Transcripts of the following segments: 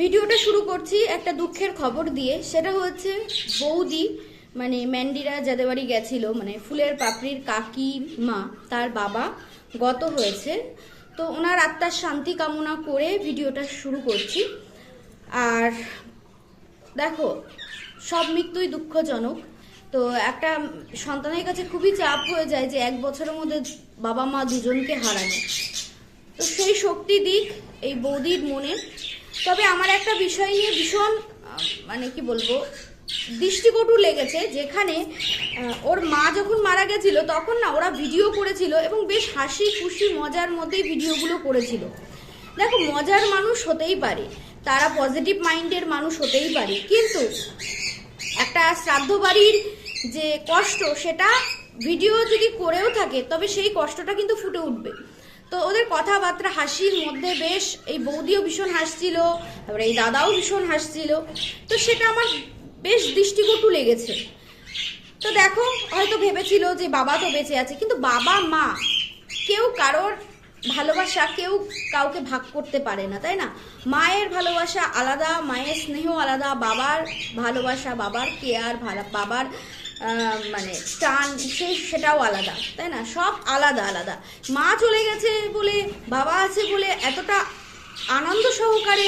ভিডিওটা শুরু করছি একটা দুঃখের খবর দিয়ে। সেটা হচ্ছে বৌদি মানে ম্যান্ডিরা যাদের বাড়ি গেছিল মানে ফুলের পাপড়ির কাকি মা তার বাবা গত হয়েছে। তো ওনার আত্মার শান্তি কামনা করে ভিডিওটা শুরু করছি। আর দেখো, সব মৃত্যুই দুঃখজনক। তো একটা সন্তানের কাছে খুবই চাপ হয়ে যায় যে এক বছরের মধ্যে বাবা মা দুজনকে হারানো। তো সেই শক্তি দিক এই বৌদির মনে। তবে আমার একটা বিষয় নিয়ে ভীষণ মানে কি বলব, দৃষ্টিকটু লেগেছে, যেখানে ওর মা যখন মারা গেছিল, তখন না ওরা ভিডিও করেছিল এবং বেশ হাসি খুশি মজার মধ্যেই ভিডিওগুলো করেছিল। দেখো, মজার মানুষ হতেই পারে, তারা পজিটিভ মাইন্ডের মানুষ হতেই পারে, কিন্তু একটা শ্রাদ্ধ বাড়ির যে কষ্ট, সেটা ভিডিও যদি করেও থাকে, তবে সেই কষ্টটা কিন্তু ফুটে উঠবে। তো ওদের কথাবার্তা, হাসির মধ্যে বেশ এই বৌদিও ভীষণ হাসছিল, তারপরে এই দাদাও ভীষণ হাসছিল। তো সেটা আমার বেশ দৃষ্টিকটু লেগেছে। তো দেখো, হয়তো ভেবেছিল যে বাবা তো বেঁচে আছে, কিন্তু বাবা, মা, কেউ কারোর ভালোবাসা কেউ কাউকে ভাগ করতে পারে না, তাই না? মায়ের ভালোবাসা আলাদা, মায়ের স্নেহ আলাদা, বাবার ভালোবাসা, বাবার কেয়ার বাবার মানে টান সে সেটাও আলাদা, তাই না? সব আলাদা আলাদা। মা চলে গেছে বলে, বাবা আছে বলে এতটা আনন্দ সহকারে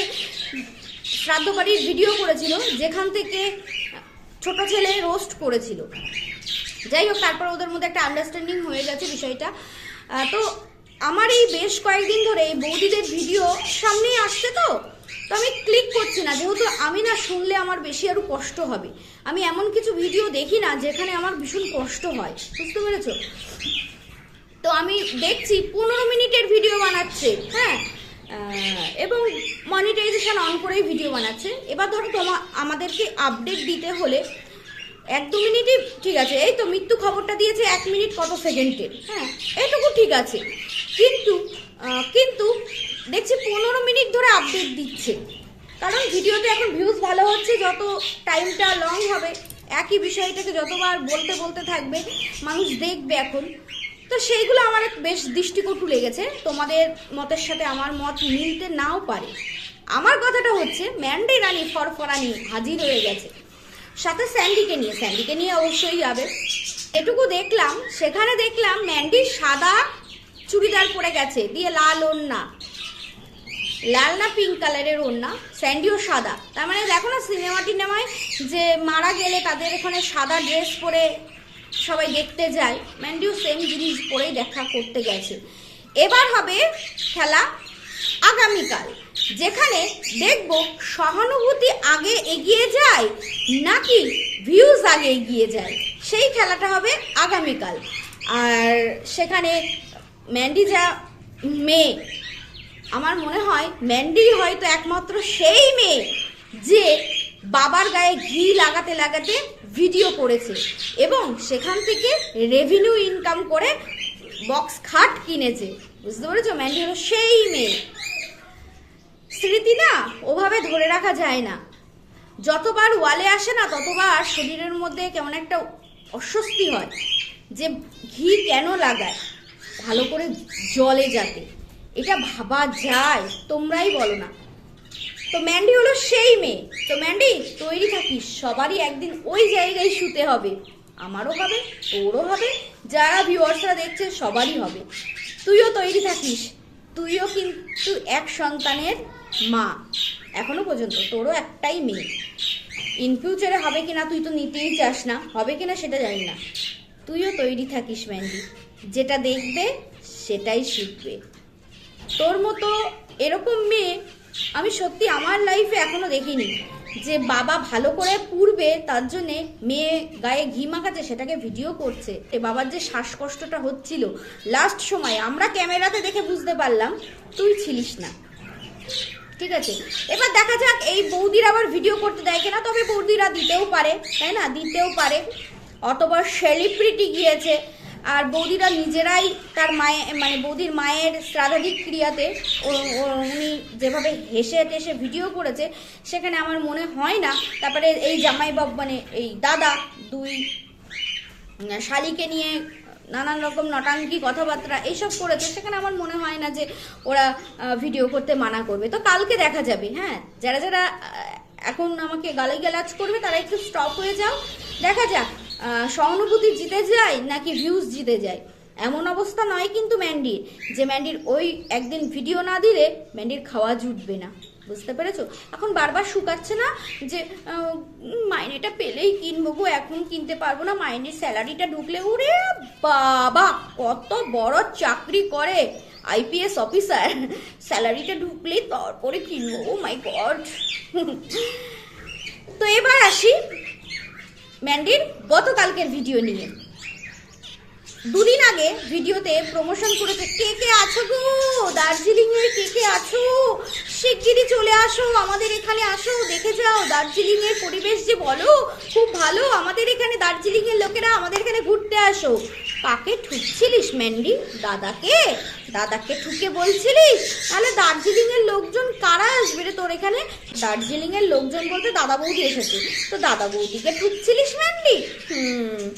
শ্রাদ্ধ বাড়ির ভিডিও করেছিল, যেখান থেকে ছোট ছেলে রোস্ট করেছিল। যাই হোক, তারপর ওদের মধ্যে একটা আন্ডারস্ট্যান্ডিং হয়ে গেছে বিষয়টা। তো আমার এই বেশ কয়েকদিন ধরে এই বৌদিদের ভিডিও সামনেই আসছে তো? তো আমি ক্লিক করছি না, যেহেতু আমি না শুনলে আমার বেশি আরও কষ্ট হবে। আমি এমন কিছু ভিডিও দেখি না যেখানে আমার ভীষণ কষ্ট হয়, বুঝতে পেরেছ? তো আমি দেখছি পনেরো মিনিটের ভিডিও বানাচ্ছে হ্যাঁ? এবং মনিটাইজেশন অন করেই ভিডিও বানাচ্ছে। এবার ধরো তোমা, আমাদেরকে আপডেট দিতে হলে এক দু মিনিটই, ঠিক আছে, এই তো মৃত্যু খবরটা দিয়েছে এক মিনিট কত সেকেন্ডের হ্যাঁ? এইটুকু ঠিক আছে। কিন্তু কিন্তু দেখছি পনেরো মিনিট ধরে আপডেট দিচ্ছে। কারণ ভিডিওতে এখন ভিউজ ভালো হচ্ছে, যত টাইমটা লং হবে, একই বিষয়টাকে যতবার বলতে বলতে থাকবে, মানুষ দেখবে এখন। তো সেইগুলো আমার এক বেশ দৃষ্টিকটু লেগেছে, তোমাদের মতের সাথে আমার মত মিলতে নাও পারে। আমার কথাটা হচ্ছে ম্যান্ডি রানী ফরফরানি হাজির হয়ে গেছে। সাথে স্যান্ডিকে নিয়ে স্যান্ডিকে নিয়ে অবশ্যই যাবে। এটুকু দেখলাম, সেখানে দেখলাম ম্যান্ডি সাদা চুড়িদার পরে গেছে, দিয়ে লাল ওড়না। লাল না পিঙ্ক কালারের ওড়না স্যান্ডিও সাদা। তার মানে দেখো না সিনেমা টিনেমায় যে মারা গেলে তাদের এখানে সাদা ড্রেস পরে সবাই দেখতে যায়। ম্যান্ডিও সেম জিনিস পরেই দেখা করতে গেছে। এবার হবে খেলা আগামীকাল, যেখানে দেখব সহানুভূতি আগে এগিয়ে যায় নাকি ভিউজ আগে এগিয়ে যায়। সেই খেলাটা হবে আগামীকাল। আর সেখানে ম্যান্ডি যা মেয়ে আমার মনে হয় ম্যান্ডি হয়তো একমাত্র সেই মেয়ে যে বাবার গায়ে ঘি লাগাতে লাগাতে ভিডিও করেছে এবং সেখান থেকে রেভিনিউ ইনকাম করে বক্স খাট কিনেছে। বুঝতে পেরেছ? ম্যান্ডি হলো সেই মেয়ে। স্মৃতি না ওভাবে ধরে রাখা যায় না। যতবার ওয়ালে আসে না, ততবার শরীরের মধ্যে কেমন একটা অস্বস্তি হয় যে ঘি কেন লাগায়? ভালো করে জলে যাতে। এটা ভাবা যায়, তোমরাই বলো না। তো ম্যান্ডি হলো সেই মেয়ে। তো ম্যান্ডি, তৈরি থাকিস, সবারই একদিন ওই জায়গায় শুতে হবে। আমারও হবে, তোরও হবে, যারা ভিউয়ার্সরা দেখছে সবারই হবে। তুইও তৈরি থাকিস, তুইও কিন্তু এক সন্তানের মা। এখনও পর্যন্ত তোরও একটাই মেয়ে। ইন ফিউচারে হবে কিনা তুই তো নিতেই চাস না, হবে কিনা সেটা জানি না। তুইও তৈরি থাকিস, ম্যান্ডি। যেটা দেখবে, সেটাই শিখবে। তোর মতো এরকম মেয়ে আমি সত্যি আমার লাইফে এখনও দেখিনি। যে বাবা ভালো করে পুরবে তার জন্যে মেয়ে গায়ে ঘি মাখাচ্ছে, সেটাকে ভিডিও করছে। এ বাবার যে শ্বাসকষ্টটা হচ্ছিল লাস্ট সময় আমরা ক্যামেরাতে দেখে বুঝতে পারলাম, তুই ছিলিস না। ঠিক আছে? এবার দেখা যাক, এই বৌদির আবার ভিডিও করতে দেয় কিনা, তবে বৌদিরা দিতেও পারে, তাই না? দিতেও পারে। অতবা সেলিব্রিটি গিয়েছে। আর বৌদিরা নিজেরাই তার মায়ের মানে বৌদির মায়ের শ্রাদ্ধাধিক ক্রিয়াতে উনি যেভাবে হেসে টেসে ভিডিও করেছে, সেখানে আমার মনে হয় না। তারপরে এই জামাই বাবু মানে এই দাদা দুই শালিকে নিয়ে নানান রকম নটাঙ্কি কথাবার্তা এইসব করেছে, সেখানে আমার মনে হয় না যে ওরা ভিডিও করতে মানা করবে। তো কালকে দেখা যাবে হ্যাঁ? যারা যারা এখন আমাকে গালি গালাজ করবে, তারা একটু স্টপ হয়ে যাও। দেখা যাক। সহানুভূতি জিতে যায় নাকি ভিউজ জিতে যায়? এমন অবস্থা নয় কিন্তু ম্যান্ডির, যে ম্যান্ডির ওই একদিন ভিডিও না দিলে ম্যান্ডির খাওয়া জুটবে না। বুঝতে পেরেছ? এখন বারবার শুকাচ্ছে না যে মাইনেটা পেলেই কিনবো গো, এখন কিনতে পারব না। মাইনের স্যালারিটা ঢুকলে, ওরে বাবা, কত বড় চাকরি করে আইপিএস অফিসার। স্যালারিটা ঢুকলেই তারপরে কিনবো, ও মাই গড। তো এবার আসি ম্যান্ডির গতকালকের ভিডিও নিয়ে। দুদিন আগে ভিডিওতে প্রমোশন করেছে কে কে আছো গো? দার্জিলিংয়ে কে কে আছো? শিগগিরই চলে আসো, আমাদের এখানে আসো, দেখে যাও। দার্জিলিংয়ের পরিবেশ যে বলো, খুব ভালো। আমাদের এখানে দার্জিলিংয়ের লোকেরা আমাদের এখানে ঘুরতে আসো। কাকে ঠুকছিলিস ম্যান্ডি দাদাকে? দাদাকে ঠুকে বলছিলিস? তাহলে দার্জিলিং এর লোকজন কারা আসবে রে তোর এখানে? দার্জিলিং এর লোকজন বলতে দাদা বৌদি এসেছে। তো দাদা বৌদিকে ঠুকছিলিস ম্যান্ডি হুম,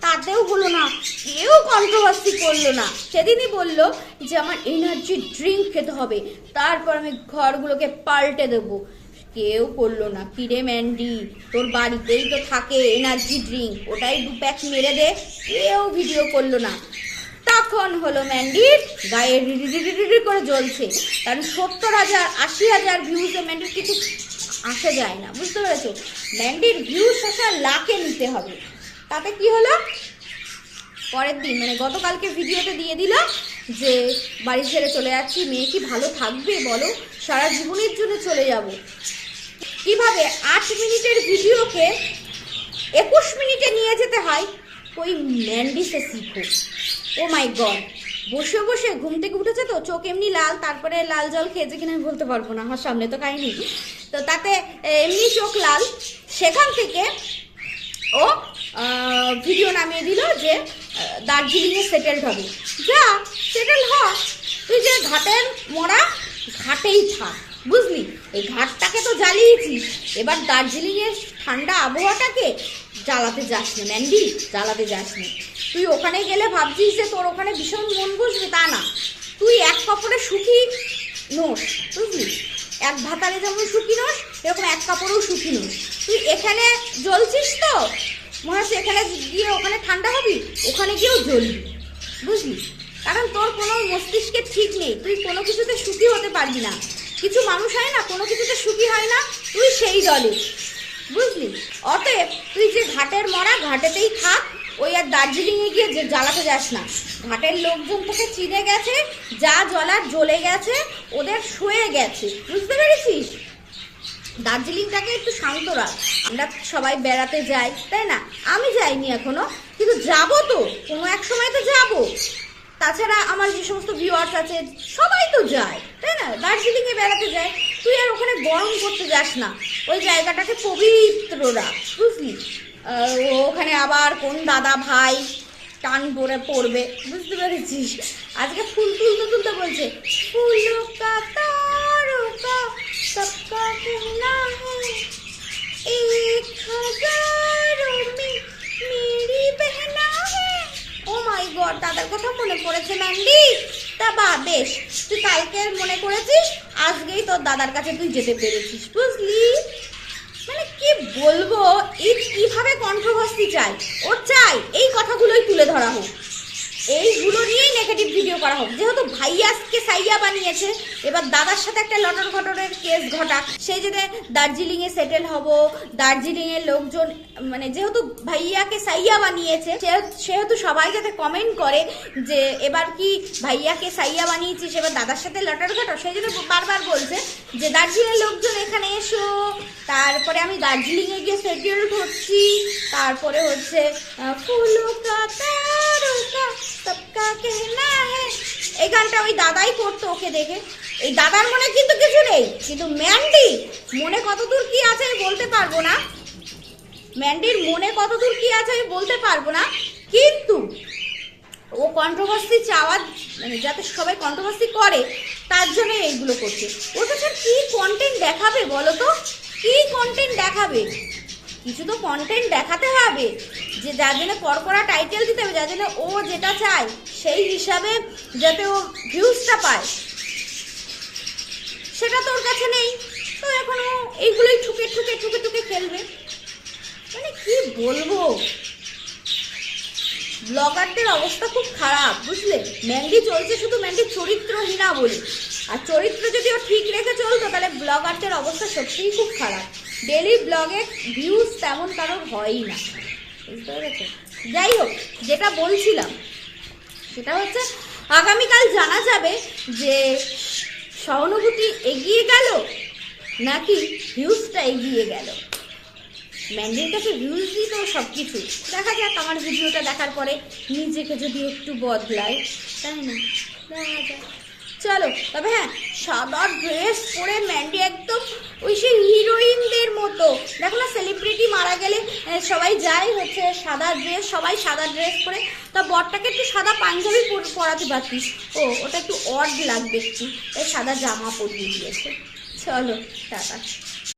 তাতেও হলো না। কেউ কন্ট্রোভার্সি করল না। সেদিনই বলল যে, আমার এনার্জি ড্রিঙ্ক খেতে হবে। তারপর আমি ঘরগুলোকে পাল্টে দেবো। কেউ করল না। কিরে, ম্যান্ডি? তোর বাড়িতেই তো থাকে এনার্জি ড্রিঙ্ক ওটাই দু প্যাক মেরে দে। কেউ ভিডিও করল না। তখন হলো ম্যান্ডির গায়ে রিডি করে জ্বলছে। কারণ সত্তর হাজার, আশি হাজার ভিউজে ম্যান্ডির কিছু আসা যায় না। বুঝতে পেরেছ? ম্যান্ডির ভিউজ আসা লাখে নিতে হবে। তাতে কি হলো? পরের দিন মানে গতকালকে ভিডিওতে দিয়ে দিল যে, বাড়ি ছেড়ে চলে যাচ্ছি। মেয়ে কি ভালো থাকবে বলো? সারা জীবনের জন্য চলে যাব। কীভাবে আট মিনিটের ভিডিওকে একুশ মিনিটে নিয়ে যেতে হয়? ওই ম্যান্ডিসে শিখো। Oh my god. বসে বসে ঘুম থেকে উঠেছে তো, চোখ এমনি লাল, তারপরে লাল জল খেয়েছে কিনা আমি বলতে পারব না, আমার সামনে তো কাহিনি। তো তাতে এমনি চোখ লাল, সেখান থেকে ও ভিডিও নামিয়ে দিল যে দার্জিলিংয়ে সেটেলড হবে। যা সেটেল হ তুই যে ঘাটের মরা, ঘাটেই থাক। বুঝলি? এই ঘাটটাকে তো জ্বালিয়েছিস। এবার দার্জিলিংয়ের ঠান্ডা আবহাওয়াটাকে জ্বালাতে যাস না ম্যান্ডি, জ্বালাতে যাস না তুই ওখানে গেলে ভাবছিস যে তোর ওখানে ভীষণ মন বসবে, তা না। তুই এক কাপড়ে সুখী নোস, বুঝলি? এক ভাতারে যেমন সুখী নোস এরকম এক কাপড়েও সুখী নোস। তুই এখানে জ্বলছিস তো? মনে হচ্ছে এখানে গিয়ে ওখানে ঠান্ডা হবি? ওখানে গিয়েও জ্বলবি, বুঝলি? কারণ তোর কোনো মস্তিষ্কে ঠিক নেই। তুই কোনো কিছুতে সুখী হতে পারবি না। কিছু মানুষ হয় না, কোনো কিছুতে সুখী হয় না, তুই সেই দলে। বুঝলি? অতএব তুই যে ঘাটের মরা, ঘাটেতেই থাক, ওই আর দার্জিলিংয়ে গিয়ে জ্বালাতে যাস না। ঘাটের লোকজন তোকে চিনে গেছে, যা জ্বলার জ্বলে গেছে, ওদের শুয়ে গেছে। বুঝতে পেরেছিস? দার্জিলিংটাকে একটু শান্ত রাখ। আমরা সবাই বেড়াতে যাই, তাই না? আমি যাইনি এখনও, কিন্তু যাব তো। কোনো এক সময় তো যাব। তাছাড়া আমার যে সমস্ত ভিউয়ার্স আছে, সবাই তো যায়, তাই না? দার্জিলিংয়ে বেড়াতে যায়। তুই আর ওখানে গরম করতে যাস না। ওই জায়গাটাকে পবিত্র রাখ, বুঝলি? ওখানে আবার কোন দাদা ভাই টান পরে পড়বে, বুঝতে পেরেছিস? আজকে ফুল তুলতে তুলতে বলছে ফুল কা তারকা গড দাদার কথা মনে পড়েছে ম্যান্ডি তা বা, বেশ, তুই কালকে মনে করেছিস? আজকেই তোর দাদার কাছে তুই যেতে পেরেছিস, বুঝলি? মানে কি বলব এই কীভাবে কন্ট্রোভার্সি চাই? ও চাই, এই কথাগুলোই তুলে ধরা হোক। এইগুলো নিয়েই নেগেটিভ ভিডিও করা হোক। যেহেতু ভাইয়াকে সাইয়া বানিয়েছে, এবার দাদার সাথে একটা লটর ঘটনের কেস ঘটা। সেই যে দার্জিলিংয়ে সেটেল হব দার্জিলিংয়ের লোকজন মানে যেহেতু ভাইয়াকে সাইয়া বানিয়েছে, সেহেতু সবাই যাতে কমেন্ট করে যে এবার কি ভাইয়াকে সাইয়া বানিয়েছিস, এবার দাদার সাথে লটর ঘটো। সেই জন্য বারবার বলছে যে দার্জিলিংয়ের লোকজন এখানে এসো, তারপরে আমি দার্জিলিংয়ে গিয়ে সেটেলড হচ্ছি তারপরে হচ্ছে ফুলো সবকা কেহনা হ্যাঁ এই গানটা ওই দাদাই করতো, ওকে দেখে। এই দাদার মনে কিন্তু কিছু নেই, কিন্তু ম্যান্ডি, মনে কতদূর কি আছে আমি বলতে পারব না। ম্যান্ডির মনে কতদূর কি আছে আমি বলতে পারব না, কিন্তু ও কন্ট্রোভার্সি চাওয়ার মানে যাতে সবাই কন্ট্রোভার্সি করে, তার জন্য এইগুলো করছে। ওটা স্যার কি কন্টেন্ট দেখাবে বলো তো? কি কন্টেন্ট দেখাবে? কিছু তো কন্টেন্ট দেখাতে হবে। যে যার জন্য করকরা টাইটেল দিতে হবে, যার জন্য ও যেটা চায়, সেই হিসাবে যাতে ও ভিউজটা পায়। সেটা তোর কাছে নেই। তো এখন ও এইগুলোই ঠুকে ঠুকে ঠুকে ঠুকে খেলবে। মানে কি বলব? ব্লগারদের অবস্থা খুব খারাপ, বুঝলে? ম্যান্ডি চলছে শুধু ম্যান্ডি চরিত্রহীনা বলি। আর চরিত্র যদি ও ঠিক রেখে চলতো, তাহলে ব্লগারদের অবস্থা সত্যিই খুব খারাপ। ডেলি ব্লগে ভিউজ তেমন কারোর হয়ই না। বুঝতে যাই হোক, যেটা বলছিলাম, সেটা হচ্ছে আগামীকাল জানা যাবে যে সহানুভূতি এগিয়ে গেল নাকি ভিউজটা এগিয়ে গেল? ম্যান্ডির কাছে ভিউজ দিই তো সব কিছু দেখা যাক, আমার ভিডিওটা দেখার পরে নিজেকে যদি একটু বদলায় তাই না? দেখা যাক। চলো, তবে হ্যাঁ সাদা ড্রেস পরে ম্যান্ডি একদম ওই সেই হিরোইনদের মতো। দেখো না সেলিব্রিটি মারা গেলে সবাই যায় হচ্ছে সাদা ড্রেস সবাই সাদা ড্রেস পরে। তা বরটাকে একটু সাদা পাঞ্জাবি পর- পরাতে পারতিস। ও, ওটা একটু অড লাগবে একটু। সাদা জামা পরিয়ে দিয়েছে। চলো, টাটা।